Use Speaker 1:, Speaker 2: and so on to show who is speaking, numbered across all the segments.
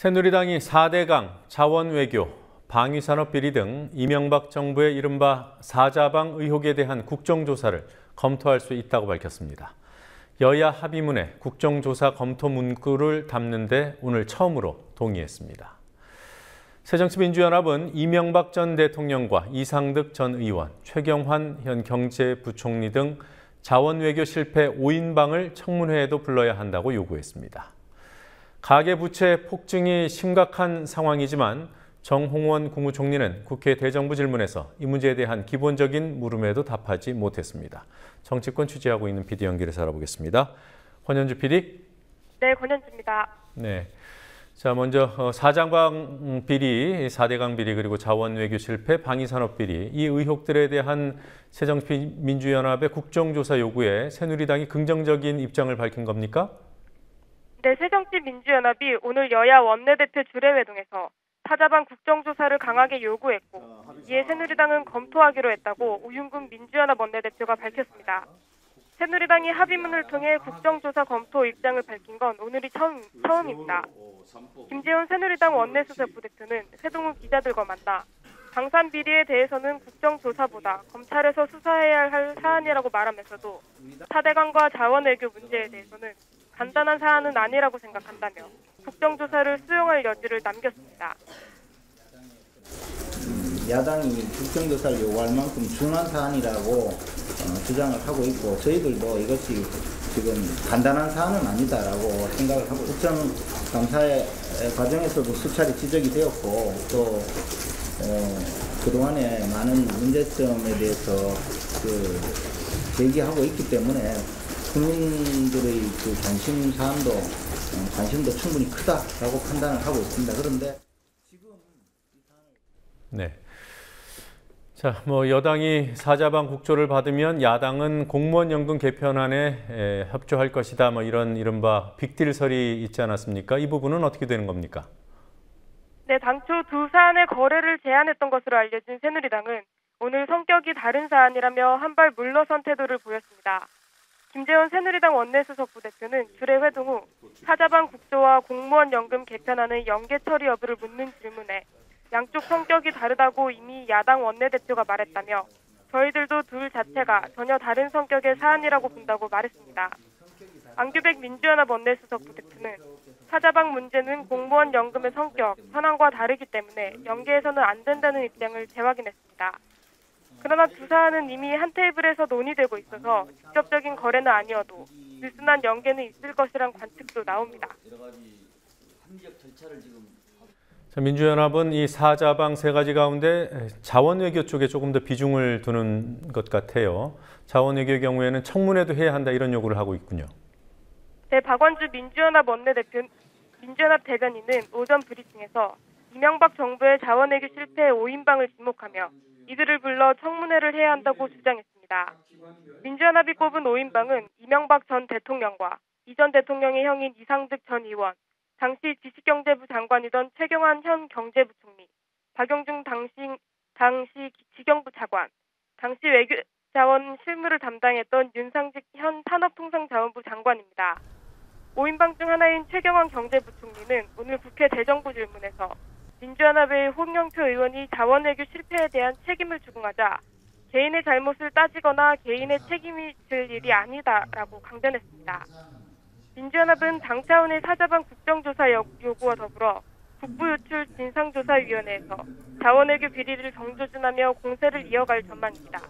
Speaker 1: 새누리당이 4대강, 자원외교, 방위산업 비리 등 이명박 정부의 이른바 사자방 의혹에 대한 국정조사를 검토할 수 있다고 밝혔습니다. 여야 합의문에 국정조사 검토 문구를 담는데 오늘 처음으로 동의했습니다. 새정치민주연합은 이명박 전 대통령과 이상득 전 의원, 최경환 현 경제부총리 등 자원외교 실패 5인방을 청문회에도 불러야 한다고 요구했습니다. 가계부채 폭증이 심각한 상황이지만 정홍원 국무총리는 국회 대정부 질문에서 이 문제에 대한 기본적인 물음에도 답하지 못했습니다. 정치권 취재하고 있는 PD 연결해서 알아보겠습니다. 권현주 PD.
Speaker 2: 네, 권현주입니다.
Speaker 1: 네. 자, 먼저 어, 사장방 비리, 4대강 비리 그리고 자원 외교 실패, 방위 산업 비리 이 의혹들에 대한 새정치민주연합의 국정조사 요구에 새누리당이 긍정적인 입장을 밝힌 겁니까?
Speaker 2: 네, 새정치민주연합이 오늘 여야 원내대표 주례회동에서 사자방 국정조사를 강하게 요구했고 이에 새누리당은 검토하기로 했다고 우윤근 민주연합 원내대표가 밝혔습니다. 새누리당이 합의문을 통해 국정조사 검토 입장을 밝힌 건 오늘이 처음, 처음입니다. 김재원 새누리당 원내수석 부 대표는 세동훈 기자들과 만나 방산 비리에 대해서는 국정조사보다 검찰에서 수사해야 할 사안이라고 말하면서도 사대강과 자원외교 문제에 대해서는 간단한 사안은 아니라고 생각한다며 국정조사를 수용할 여지를 남겼습니다.
Speaker 3: 야당이 국정조사를 요구할 만큼 중요한 사안이라고 어, 주장을 하고 있고 저희들도 이것이 지금 간단한 사안은 아니다라고 생각을 하고 국정감사의 과정에서도 수차례 지적이 되었고 또 어, 그동안에 많은 문제점에 대해서 그 제기하고 있기 때문에 국민들의 그 관심 사안도 어, 관심도 충분히 크다라고 판단을 하고 있습니다. 그런데 지금
Speaker 1: 네. 자, 뭐 여당이 사자방 국조를 받으면 야당은 공무원 연금 개편안에 에, 협조할 것이다. 뭐 이런 이른바 빅딜설이 있지 않았습니까? 이 부분은 어떻게 되는 겁니까?
Speaker 2: 네, 당초 두 사안의 거래를 제안했던 것으로 알려진 새누리당은 오늘 성격이 다른 사안이라며 한 발 물러선 태도를 보였습니다. 김재원 새누리당 원내수석 부대표는 주례 회동 후 사자방 국조와 공무원 연금 개편안의 연계 처리 여부를 묻는 질문에 양쪽 성격이 다르다고 이미 야당 원내대표가 말했다며 저희들도 둘 자체가 전혀 다른 성격의 사안이라고 본다고 말했습니다. 안규백 민주연합 원내수석 부대표는 사자방 문제는 공무원 연금의 성격, 현황과 다르기 때문에 연계해서는 안 된다는 입장을 재확인했습니다. 그러나 두 사안은 이미 한 테이블에서 논의되고 있어서 직접적인 거래는 아니어도 느슨한 연계는 있을 것이란 관측도 나옵니다.
Speaker 1: 자, 민주연합은 이 사자방 세 가지 가운데 자원외교 쪽에 조금 더 비중을 두는 것 같아요. 자원외교 경우에는 청문회도 해야 한다 이런 요구를 하고 있군요.
Speaker 2: 네, 박원주 민주연합 원내대표 민주연합 대변인은 오전 브리핑에서 이명박 정부의 자원외교 실패의 5인방을 지목하며 이들을 불러 청문회를 해야 한다고 주장했습니다. 민주연합이 꼽은 5인방은 이명박 전 대통령과 이 전 대통령의 형인 이상득 전 의원, 당시 지식경제부 장관이던 최경환 현 경제부총리, 박영중 당시, 당시 지경부 차관, 당시 외교자원 실무를 담당했던 윤상직 현 산업통상자원부 장관입니다. 5인방 중 하나인 최경환 경제부총리는 오늘 국회 대정부 질문에서 민주연합의 홍영표 의원이 자원 외교 실패에 대한 책임을 추궁하자 개인의 잘못을 따지거나 개인의 책임이 질 일이 아니다라고 강변했습니다. 민주연합은 당 차원의 사자방 국정조사 요구와 더불어 국부유출 진상조사위원회에서 자원외교 비리를 정조준하며 공세를 이어갈 전망입니다.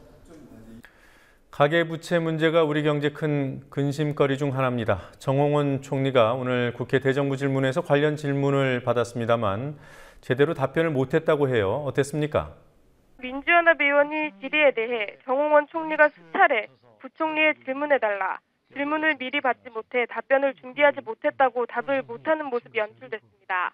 Speaker 1: 가계부채 문제가 우리 경제 큰 근심거리 중 하나입니다. 정홍원 총리가 오늘 국회 대정부 질문에서 관련 질문을 받았습니다만 제대로 답변을 못했다고 해요. 어땠습니까?
Speaker 2: 민주연합 의원이 질의에 대해 정홍원 총리가 수차례 부총리의 질문해달라, 질문을 미리 받지 못해 답변을 준비하지 못했다고 답을 못하는 모습이 연출됐습니다.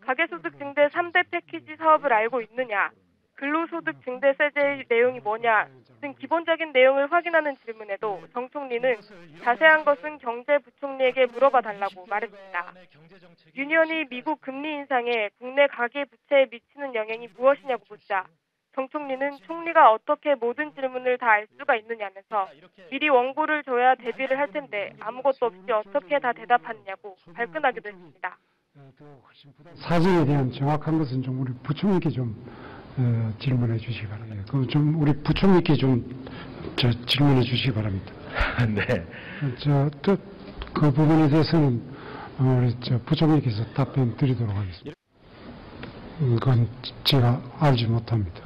Speaker 2: 가계소득 증대 3대 패키지 사업을 알고 있느냐, 근로소득 증대세제의 내용이 뭐냐 등 기본적인 내용을 확인하는 질문에도 정 총리는 자세한 것은 경제부총리에게 물어봐 달라고 말했습니다. 유니언이 미국 금리 인상에 국내 가계 부채에 미치는 영향이 무엇이냐고 묻자 정 총리는 총리가 어떻게 모든 질문을 다 알 수가 있느냐면서 미리 원고를 줘야 대비를 할 텐데 아무것도 없이 어떻게 다 대답하느냐고 발끈하기도 했습니다.
Speaker 4: 사정에 대한 정확한 것은 좀 우리 부총리께 좀 어, 질문해 주시기 바랍니다. 그좀 우리 부총리께 좀 저, 질문해 주시기 바랍니다.
Speaker 5: 네.
Speaker 4: 저또그 부분에 대해서는 어, 우리 저 부총리께서 답변 드리도록 하겠습니다. 음, 그건 제가 알지 못합니다.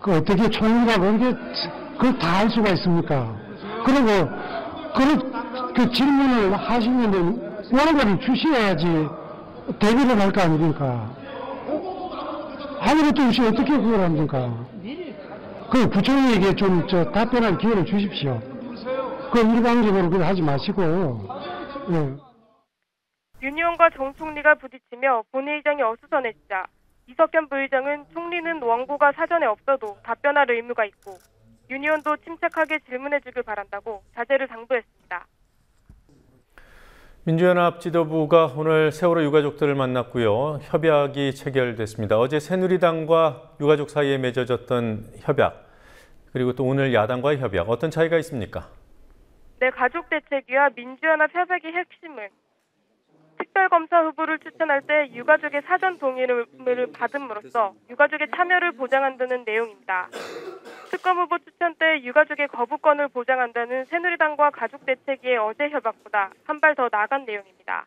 Speaker 4: 그 어떻게 총리가 그렇게 그걸 다할 수가 있습니까? 그리고 그, 그 질문을 하시면은 원고를 주셔야지 대비를 할 거 아닙니까? 아무것도 없이 어떻게 그걸 합니까? 그 부총리에게 좀 저 답변할 기회를 주십시오. 그 일방적으로 그걸 하지 마시고, 예.
Speaker 2: 윤 의원과 정 총리가 부딪히며 본회의장이 어수선해지자 이석현 부의장은 총리는 원고가 사전에 없어도 답변할 의무가 있고 윤 의원도 침착하게 질문해 주길 바란다고 자제를 당부했습니다.
Speaker 1: 민주연합 지도부가 오늘 세월호 유가족들을 만났고요. 협약이 체결됐습니다. 어제 새누리당과 유가족 사이에 맺어졌던 협약, 그리고 또 오늘 야당과의 협약, 어떤 차이가 있습니까?
Speaker 2: 내 가족 대책위와 민주연합 협약의 핵심은 특별검사 후보를 추천할 때 유가족의 사전 동의를 받음으로써 유가족의 참여를 보장한다는 내용입니다. 특검 후보 추천 때 유가족의 거부권을 보장한다는 새누리당과 가족대책위의 어제 협약보다 한 발 더 나간 내용입니다.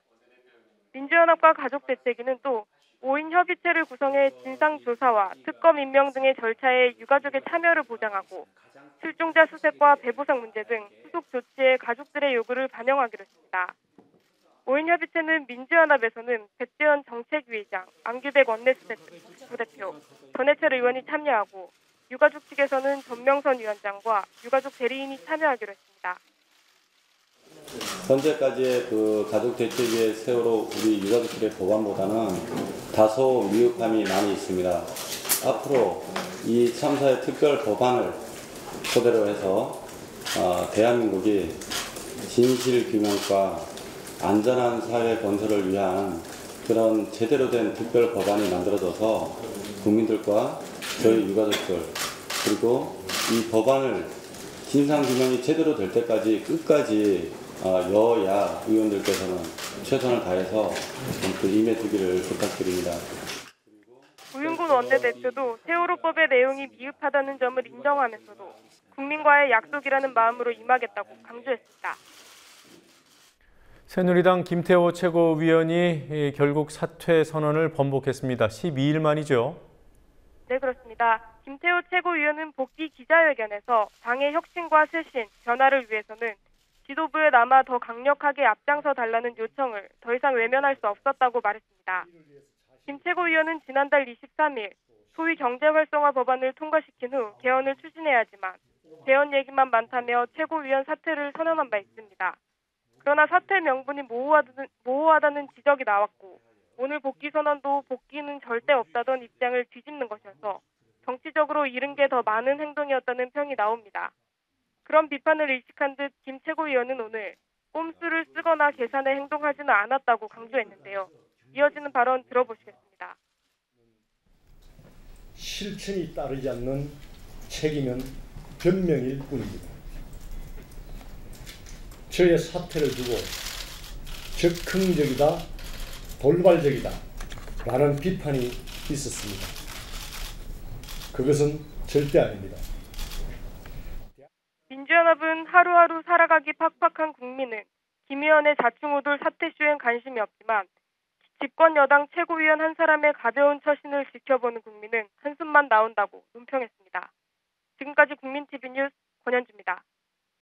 Speaker 2: 민주연합과 가족대책위는 또 5인 협의체를 구성해 진상조사와 특검 임명 등의 절차에 유가족의 참여를 보장하고 실종자 수색과 배보상 문제 등 후속 조치에 가족들의 요구를 반영하기로 했습니다. 5인 협의체는 민주연합에서는 백재현 정책위의장, 안규백 원내수대표, 전해철 의원이 참여하고 유가족 측에서는 전명선 위원장과 유가족 대리인이 참여하기로 했습니다.
Speaker 6: 현재까지의 그 가족 대책위의 세월호 우리 유가족들의 법안보다는 다소 미흡함이 많이 있습니다. 앞으로 이 참사의 특별 법안을 토대로 해서 어, 대한민국이 진실 규명과 안전한 사회 건설을 위한 그런 제대로 된 특별 법안이 만들어져서 국민들과 저희 유가족들 그리고 이 법안을 진상 규명이 제대로 될 때까지 끝까지 어, 여야 의원들께서는 최선을 다해서 그 임해주기를 부탁드립니다.
Speaker 2: 우윤근 원내대표도 세월호법의 내용이 미흡하다는 점을 인정하면서도 국민과의 약속이라는 마음으로 임하겠다고 강조했습니다.
Speaker 1: 새누리당 김태호 최고위원이 결국 사퇴 선언을 번복했습니다. 12일 만이죠.
Speaker 2: 네, 그렇습니다. 김태호 최고위원은 복귀 기자회견에서 당의 혁신과 쇄신, 변화를 위해서는 지도부에 남아 더 강력하게 앞장서 달라는 요청을 더 이상 외면할 수 없었다고 말했습니다. 김 최고위원은 지난달 23일 소위 경제 활성화 법안을 통과시킨 후 개헌을 추진해야 하지만 개헌 얘기만 많다며 최고위원 사퇴를 선언한 바 있습니다. 그러나 사퇴 명분이 모호하다는, 모호하다는 지적이 나왔고 오늘 복귀 선언도 복귀는 절대 없다던 입장을 뒤집는 것이어서 정치적으로 이른 게더 많은 행동이었다는 평이 나옵니다. 그런 비판을 일식한 듯 김 최고위원은 오늘 꼼수를 쓰거나 계산에 행동하지는 않았다고 강조했는데요. 이어지는 발언 들어보시겠습니다.
Speaker 7: 실천이 따르지 않는 책임은 변명일 뿐입니다. 저의 사퇴를 두고 적극적이다, 돌발적이다 라는 비판이 있었습니다. 그것은 절대 아닙니다.
Speaker 2: 민주연합은 하루하루 살아가기 팍팍한 국민은 김 의원의 자충우돌 사퇴쇼엔 관심이 없지만 집권 여당 최고위원 한 사람의 가벼운 처신을 지켜보는 국민은 한숨만 나온다고 논평했습니다. 지금까지 국민TV 뉴스 권현주입니다.